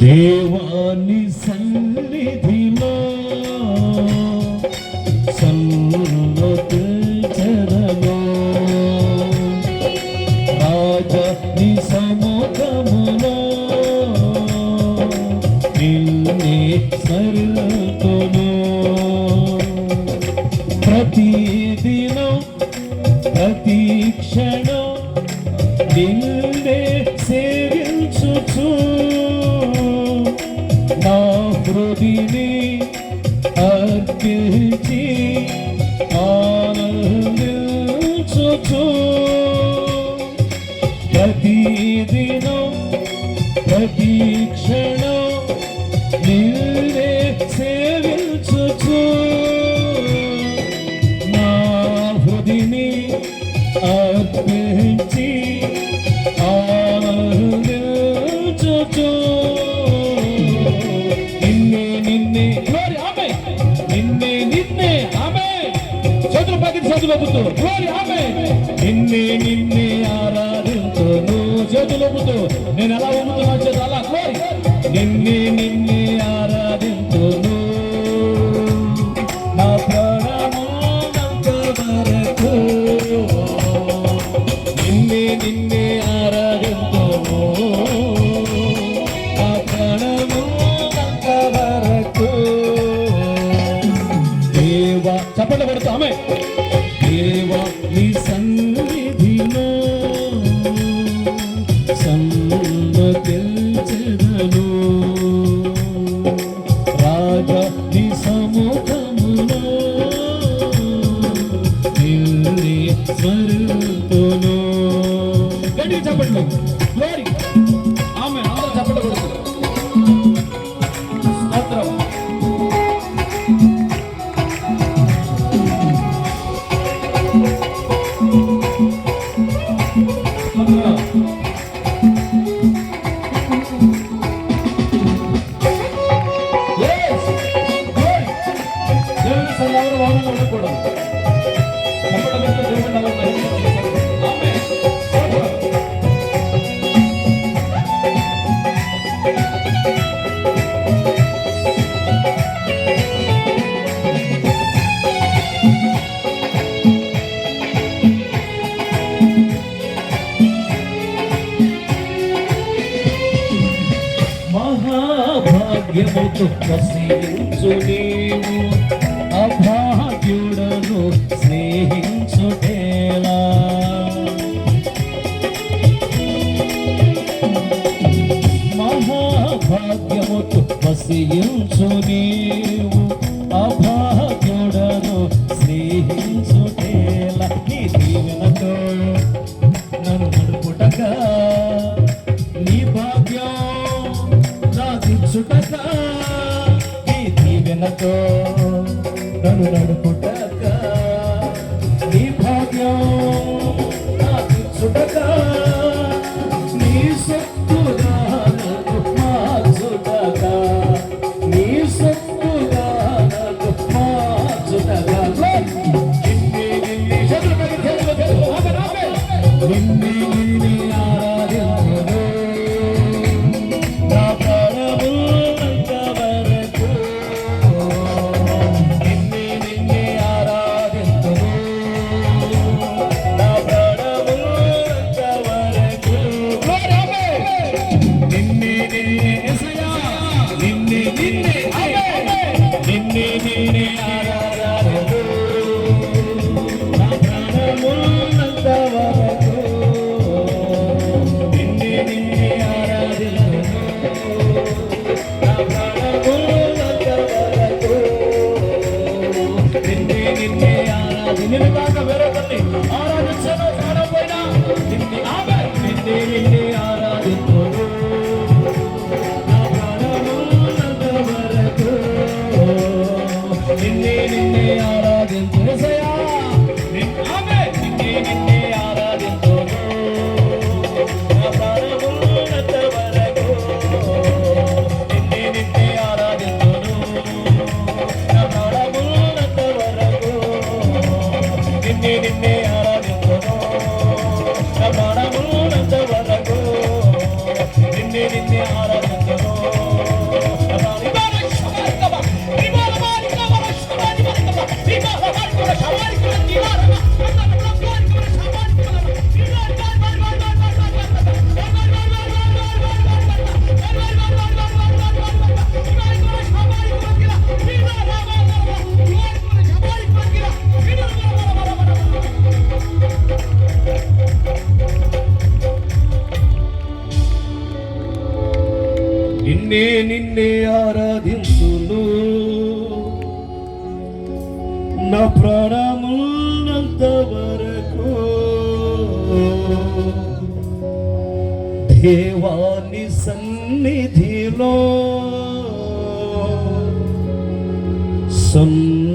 దేవాని సన్నిధిలో సన్నతి చరణో రాజ ని సముఖములో నిన్నే సరుతును ప్రతిదినం ప్రతి క్షణం నిన్నే సేవించుచు. హృదిని అర్పించి ఆనందించుచు. ప్రతిదినం ప్రతి పక్కన చేతులు ఒప్పుతూ నిన్నే నిన్నే ఆరాధించును చేతులు ఒప్పుతూ నేను ఎలా ఒప్పుతున్నా చేతులు అలా. నిన్నే నిన్నే ఆరాధించును నిన్నే గడి గట్టి చప్పట్లు మహాభాగ్యముతో వసించు నీవు. అభాగ్యుడను స్నేహించుటేలా మహాభాగ్యముతో వసించు నీవు. అభాగ్యుడను స్నేహించు దీవెనతో నన్ను నడుపుటక నీ భాగ్యం సాధించుటక నీ సొత్తుగా నన్ను మార్చుటక నీ సొత్తుగా నన్ను మార్చుటక నిన్నే నిన్నే నిన్నే నిన్నే నిన్నే నిన్నే నిన్నే ఆరాధించు యేసయ్యా. నిన్నే నిన్నే ఆరాధించును. నా ప్రాణమున్నంత వరకు దేవాని సన్నిధిలో సన్